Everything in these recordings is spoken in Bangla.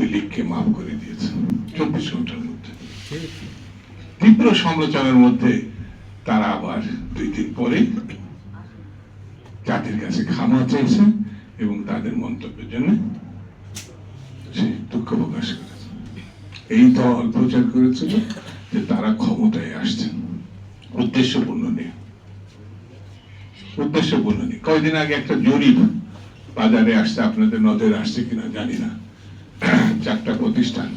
আওয়ামী লীগকে মাফ করে দিয়েছে চব্বিশ ঘণ্টার মধ্যে। তীব্র সমালোচনার মধ্যে তারা আবার দুই দিন পরে জাতির কাছে ক্ষমা চেয়েছে এবং তাদের মন্তব্যের জন্য সে দুঃখ প্রকাশ করেছে। এই দল প্রচার করেছিল যে তারা ক্ষমতায় আসছেন। উদ্দেশ্যপূর্ণ নিয়ে। উদ্দেশ্যপূর্ণ নিয়ে। কয়দিন আগে একটা জরিপ বাজারে আসছে, আপনাদের নজরে আসছে কিনা জানি না। চারটা প্রতিষ্ঠান।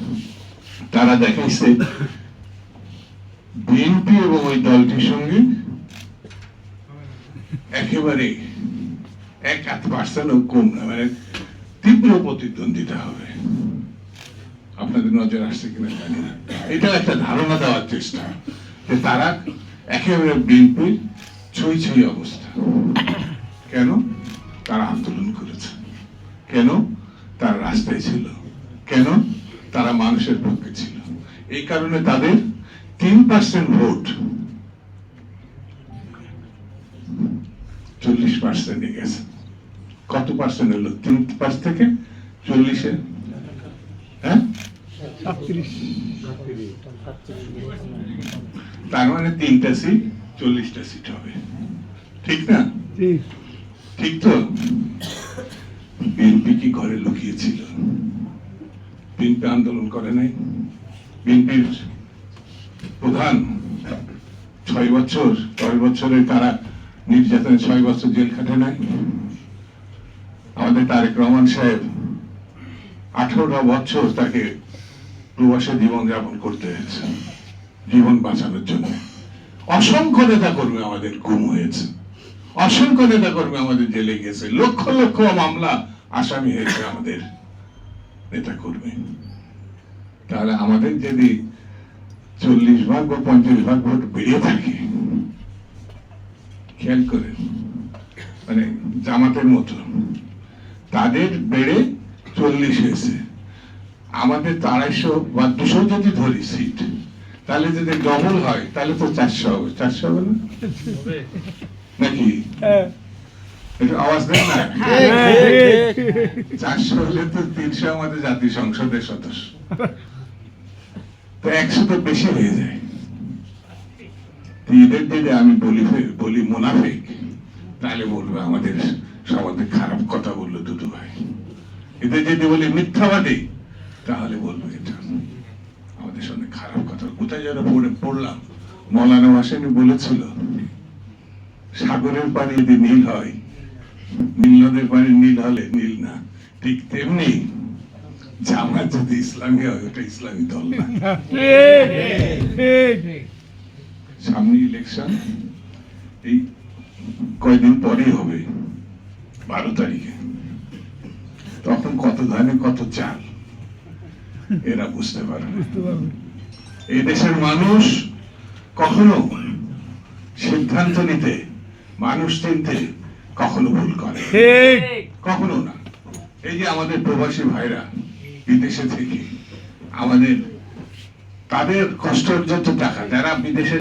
তারা দেখাইছে বিএনপি এবং ওই দলটির সঙ্গে একেবারে এক আধ পার্সেন্টও কম না মানে তীব্র প্রতিদ্বন্দ্বিতা হবে। আপনাদের নজর আসছে কিনা জানি না। এটা একটা ধারণা দেওয়ার চেষ্টা, যে তারা একেবারে বিএনপি ছুঁই ছুঁই অবস্থা। কেন? তারা আন্দোলন করেছে। কেন? তার রাস্তায় ছিল। কেন? তারা মানুষের পক্ষে ছিল। এই কারণে তাদের তিন পার্সেন্ট ভোট চল্লিশ পার্সেন্টে গেছে। কত পার্সেন্ট হলো তিন পার্স থেকে চল্লিশে? হ্যাঁ? তার মানে তিনটা সিট চল্লিশটা সিট হবে। ঠিক না? ঠিক তো? বিএনপি কি ঘরে লুকিয়েছিল বিএনপি আন্দোলন করে নাই। বিএনপির প্রধান ছয় বছর, ছয় বছরের কারা নির্যাতনে ছয় বছর জেল খাটে নাই। আমাদের তারেক রহমান সাহেব আঠারোটা বছর তাকে প্রবাসে জীবন যাপন করতে হয়েছে, জীবন বাঁচানোর জন্য। অসংখ্য নেতা কর্মী আমাদের গুম হয়েছে। অসংখ্য নেতা কর্মী আমাদের জেলে গেছে লক্ষ লক্ষ মামলা আসামি হয়েছে আমাদের। নেতা কর্মী তাহলে আমাদের যদি চল্লিশ ভাগ বা পঞ্চাশ ভাগ ভোট বেড়ে থাকে খেয়াল করেন মানে জামাতের মতো তাদের বেড়ে চল্লিশ হয়েছে। আমাদের আড়াইশো বা দুশো যদি ধরি সিট তাহলে যদি ডবল হয় তাহলে তো চারশো হবে। চারশো হবে না? নাকি? একটু আওয়াজ দেন না? চারশো হলে তো তিনশো আমাদের জাতীয় সংসদের সদস্য। তো একশো তো বেশি হয়ে যায়। এদের যদি আমি বলি বলি মুনাফিক তাহলে বলবে আমাদের সমাজে খারাপ কথা বলল দুটো ভাই। এদের যদি বলি মিথ্যাবাদী তাহলে বলবে এটা। আমাদের সঙ্গে খারাপ কথা। কোথায় যেন পড়ে পড়লাম। মৌলানা হোসেন বলেছিল সাগরের পানি যদি নীল হয় নীল নদের পানি নীল হলে নীল না। ঠিক তেমনি জামাত যদি ইসলামী হয় ওটা ইসলামী দল না। সামনে ইলেকশন এই কয়দিন পরেই হবে বারো তারিখে। তখন কত ধানে কত চাল এরা বুঝতে পারে। এই দেশের মানুষ কখনো সিদ্ধান্ত নিতে মানুষ চিনতে কখনো ভুল করে। কখনো না। এই যে আমাদের প্রবাসী ভাইরা বিদেশে থেকে আমাদের তাদের কষ্ট টাকা যারা বিদেশে